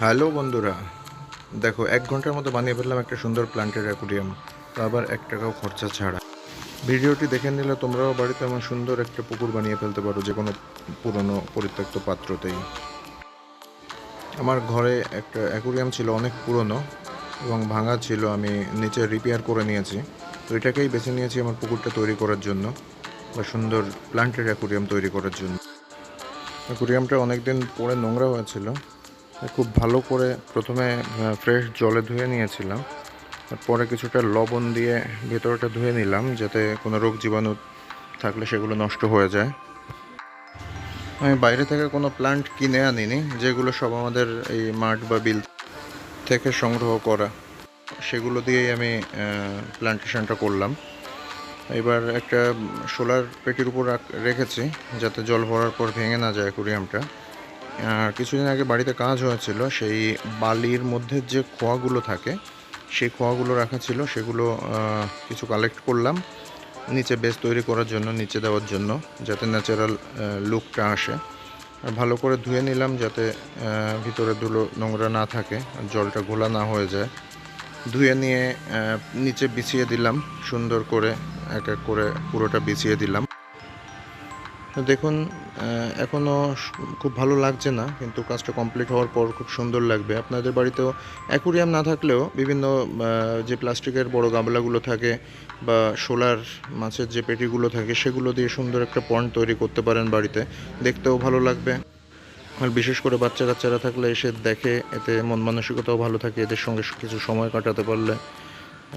Hello বন্ধুরা, দেখো, এক ঘণ্টার মতো বানিয়ে ফেললাম একটা সুন্দর প্লান্টের অ্যাকুরিয়াম আবার এক টাকাও খরচা ছাড়া। ভিডিওটি দেখে নিলে তোমরাও বাড়িতে এমন সুন্দর একটা পুকুর বানিয়ে ফেলতে পারো, যে কোনো পুরনো পরিত্যক্ত পাত্রতেই। আমার ঘরে একটা অ্যাকুরিয়াম ছিল অনেক পুরনো এবং ভাঙা ছিল, আমি নিচে রিপেয়ার করে নিয়েছি। তো এটাকেই বেছে নিয়েছি আমার পুকুরটা তৈরি করার জন্য, বা সুন্দর প্লান্টের অ্যাকুরিয়াম তৈরি করার জন্য। অ্যাকুরিয়ামটা অনেকদিন পরে নোংরা হয়েছিল খুব ভালো করে প্রথমে ফ্রেশ জলে ধুয়ে নিয়েছিলাম। তারপরে কিছুটা লবণ দিয়ে ভেতরটা ধুয়ে নিলাম যাতে কোনো রোগ জীবাণু থাকলে সেগুলো নষ্ট হয়ে যায়। আমি বাইরে থেকে কোনো প্লান্ট কিনে আনিনি, যেগুলো সব আমাদের এই মাঠ বা বিল থেকে সংগ্রহ করা। সেগুলো দিয়েই আমি প্লান্টেশনটা করলাম। এবার একটা সোলার পেটির উপর রাখ- রেখেছি যাতে জল ভরার পর ভেঙে না যায় অ্যাকুরিয়ামটা কিছুদিন আগে বাড়িতে কাজ হয়েছিল, সেই বালির মধ্যে যে খোয়াগুলো থাকে, সেই খোয়াগুলো রাখা ছিল, সেগুলো কিছু কালেক্ট করলাম, নিচে বেস তৈরি করার জন্য, নিচে দেওয়ার জন্য, যাতে ন্যাচারাল লুকটা আসে। আর ভালো করে ধুয়ে নিলাম যাতে ভিতরে ধুলো নোংরা না থাকে জলটা ঘোলা না হয়ে যায়। ধুয়ে নিয়ে নিচে বিছিয়ে দিলাম, সুন্দর করে এক এক করে পুরোটা বিছিয়ে দিলাম। দেখুন এখনও খুব ভালো লাগছে না, কিন্তু কাজটা কমপ্লিট হওয়ার পর খুব সুন্দর লাগবে। আপনাদের বাড়িতেও অ্যাকুরিয়াম না থাকলেও বিভিন্ন যে প্লাস্টিকের বড় গামলাগুলো থাকে বা সোলার মাছের যে পেটিগুলো থাকে, সেগুলো দিয়ে সুন্দর একটা পন্ড তৈরি করতে পারেন বাড়িতে। দেখতেও ভালো লাগবে। আর বিশেষ করে বাচ্চা কাচ্চারা থাকলে এসে দেখে, এতে মন মানসিকতাও ভালো থাকে, এদের সঙ্গে কিছু সময় কাটাতে পারলে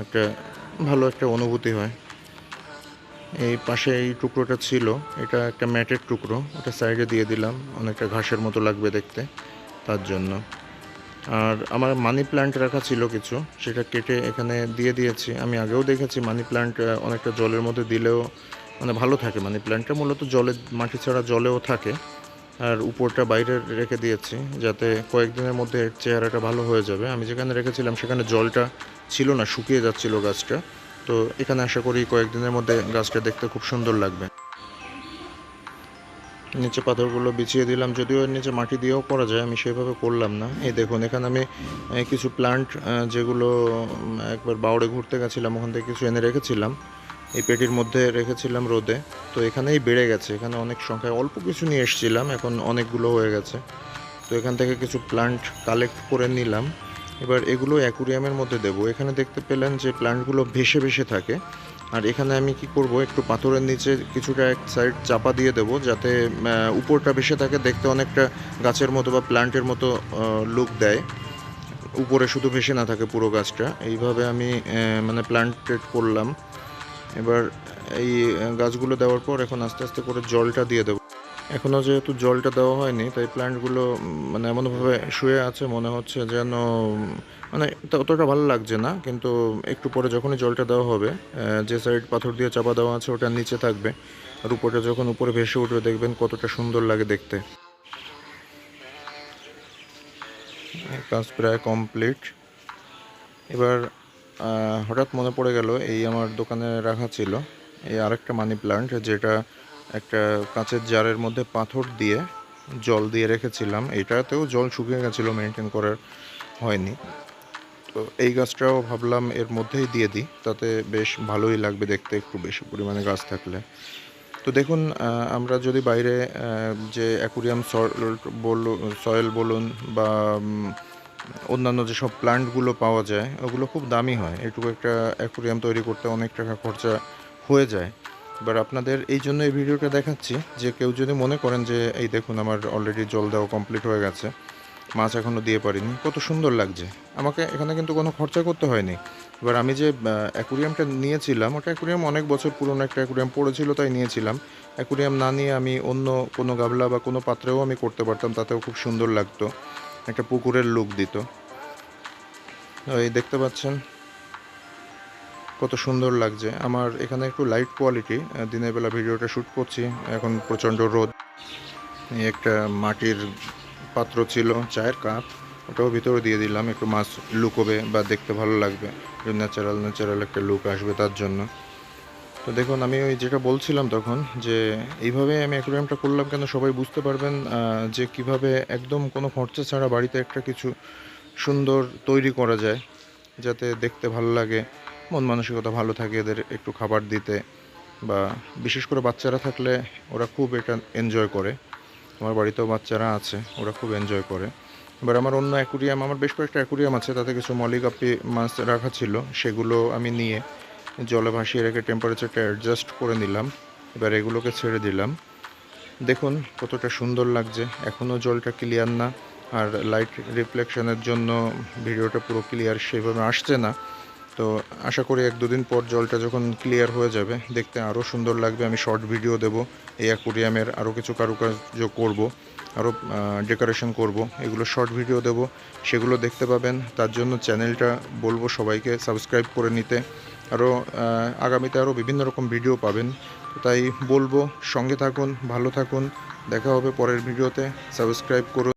একটা ভালো একটা অনুভূতি হয়। এই পাশে এই টুকরোটা ছিল। এটা একটা ম্যাটের টুকরো। ওটা সাইডে দিয়ে দিলাম। অনেকটা ঘাসের মতো লাগবে দেখতে তার জন্য। আর আমার মানি প্ল্যান্ট রাখা ছিল কিছু। সেটা কেটে এখানে দিয়ে দিয়েছি। আমি আগেও দেখেছি মানি প্ল্যান্ট অনেকটা জলের মধ্যে দিলেও মানে ভালো থাকে মানি প্ল্যান্টটা। মূলত জলে, মাটি ছাড়া জলেও থাকে। আর উপরটা বাইরে রেখে দিয়েছি যাতে কয়েকদিনের মধ্যে চেহারাটা ভালো হয়ে যাবে। আমি যেখানে রেখেছিলাম সেখানে জলটা ছিল না, শুকিয়ে যাচ্ছিল গাছটা। তো এখানে আশা করি কয়েকদিনের মধ্যে গাছটা দেখতে খুব সুন্দর লাগবে। নিচে পাথরগুলো বিছিয়ে দিলাম, যদিও এর নিচে মাটি দিয়েও করা যায়, আমি সেভাবে করলাম না। এই দেখুন, এখানে আমি কিছু প্লান্ট যেগুলো একবার বাউড়ে ঘুরতে গেছিলাম, ওখান থেকে কিছু এনে রেখেছিলাম। এই পেটির মধ্যে রেখেছিলাম রোদে। তো এখানেই বেড়ে গেছে, এখানে অনেক সংখ্যায় অল্প কিছু নিয়ে এসেছিলাম, এখন অনেকগুলো হয়ে গেছে। তো এখান থেকে কিছু প্লান্ট কালেক্ট করে নিলাম। এবার এগুলো অ্যাকুরিয়ামের মধ্যে দেবো। এখানে দেখতে পেলেন যে প্লান্টগুলো ভেসে ভেসে থাকে। আর এখানে আমি কি করব? একটু পাথরের নিচে কিছুটা এক সাইড চাপা দিয়ে দেবো যাতে উপরটা ভেসে থাকে, দেখতে অনেকটা গাছের মতো বা প্লান্টের মতো লুক দেয়। উপরে শুধু ভেসে না থাকে পুরো গাছটা। এইভাবে আমি মানে প্লান্টেড করলাম। এবার এই গাছগুলো দেওয়ার পর এখন আস্তে আস্তে করে জলটা দিয়ে দেবো। এখনও যেহেতু জলটা দেওয়া হয়নি, তাই প্ল্যান্টগুলো মানে এমনভাবে শুয়ে আছে, মনে হচ্ছে যেন মানে অতটা ভালো লাগছে না, কিন্তু একটু পরে যখনই জলটা দেওয়া হবে যে সাইড পাথর দিয়ে চাপা দেওয়া আছে, ওটা নিচে থাকবে। আর উপরটা যখন উপরে ভেসে উঠবে, দেখবেন কতটা সুন্দর লাগে দেখতে। কাজ প্রায় কমপ্লিট এবার হঠাৎ মনে পড়ে গেল, এই আমার দোকানে রাখা ছিল, এই আরেকটা মানি প্লান্ট যেটা একটা কাঁচের জারের মধ্যে পাথর দিয়ে জল দিয়ে রেখেছিলাম। এটাতেও জল শুকিয়ে গেছিল মেনটেন করার হয়নি। তো এই গাছটাও ভাবলাম এর মধ্যেই দিয়ে দিই তাতে বেশ ভালোই লাগবে দেখতে একটু বেশি পরিমাণে গাছ থাকলে। তো দেখুন আমরা যদি বাইরে যে অ্যাকুরিয়াম সয়েল বলুন বা উম, অন্যান্য যেসব প্লান্টগুলো পাওয়া যায় ওগুলো খুব দামি হয়। এটুকু একটা অ্যাকুরিয়াম তৈরি করতে অনেক টাকা খরচা হয়ে যায়। এবার আপনাদের এই জন্য এই ভিডিওটা দেখাচ্ছি যে কেউ যদি মনে করেন যে, এই দেখুন, আমার অলরেডি জল দেওয়া কমপ্লিট হয়ে গেছে, মাছ এখনও দিয়ে পারিনি, কত সুন্দর লাগছে। আমাকে এখানে কিন্তু কোনো খরচা করতে হয়নি। এবার আমি যে অ্যাকুরিয়ামটা নিয়েছিলাম, ওটা অ্যাকুরিয়াম অনেক বছর পুরনো একটা অ্যাকুরিয়াম পড়েছিল, তাই নিয়েছিলাম। অ্যাকুরিয়াম না নিয়ে আমি অন্য কোনো গাবলা বা কোনো পাত্রেও আমি করতে পারতাম, তাতেও খুব সুন্দর লাগতো, একটা পুকুরের লুক দিত। এই দেখতে পাচ্ছেন কত সুন্দর লাগছে। আমার এখানে একটু লাইট কোয়ালিটি দিনের বেলা ভিডিওটা শ্যুট করছি, এখন প্রচণ্ড রোদ। একটা মাটির পাত্র ছিল, চায়ের কাপ, ওটাও ভিতরে দিয়ে দিলাম, একটু মাছ লুকোবে বা দেখতে ভালো লাগবে। ন্যাচারাল ন্যাচারাল একটা লুক আসবে তার জন্য। তো দেখুন, আমি ওই যেটা বলছিলাম তখন, যে এইভাবে আমি অ্যাকুরিয়ামটা করলাম কেন সবাই বুঝতে পারবেন যে কীভাবে একদম কোনো খরচা ছাড়া বাড়িতে একটা কিছু সুন্দর তৈরি করা যায়, যাতে দেখতে ভালো লাগে। মন মানসিকতা ভালো থাকে, এদের একটু খাবার দিতে বা বিশেষ করে বাচ্চারা থাকলে ওরা খুব এটা এনজয় করে। আমার বাড়িতেও বাচ্চারা আছে, ওরা খুব এনজয় করে। এবার আমার অন্য অ্যাকুরিয়াম আমার বেশ কয়েকটা অ্যাকুরিয়াম আছে, তাতে কিছু মলিগাপ্পি মাছ রাখা ছিল, সেগুলো আমি নিয়ে জলে ভাসিয়ে রেখে টেম্পারেচারটা অ্যাডজাস্ট করে নিলাম, এবার এগুলোকে ছেড়ে দিলাম। দেখুন কতটা সুন্দর লাগছে এখনও জলটা ক্লিয়ার না, আর লাইট রিফ্লেকশনের জন্য ভিডিওটা পুরো ক্লিয়ার সেভাবে আসছে না। তো আশা করি এক দুদিন পর জলটা যখন ক্লিয়ার হয়ে যাবে, দেখতে আরও সুন্দর লাগবে। আমি শর্ট ভিডিও দেব, এই অ্যাকুরিয়ামের আরও কিছু কারুকার্য করব আরও ডেকোরেশন করব, এগুলো শর্ট ভিডিও দেব। সেগুলো দেখতে পাবেন। তার জন্য চ্যানেলটা বলব সবাইকে সাবস্ক্রাইব করে নিতে। আরও আগামীতে আরও বিভিন্ন রকম ভিডিও পাবেন। তাই বলব, সঙ্গে থাকুন, ভালো থাকুন। দেখা হবে পরের ভিডিওতে সাবস্ক্রাইব করুন।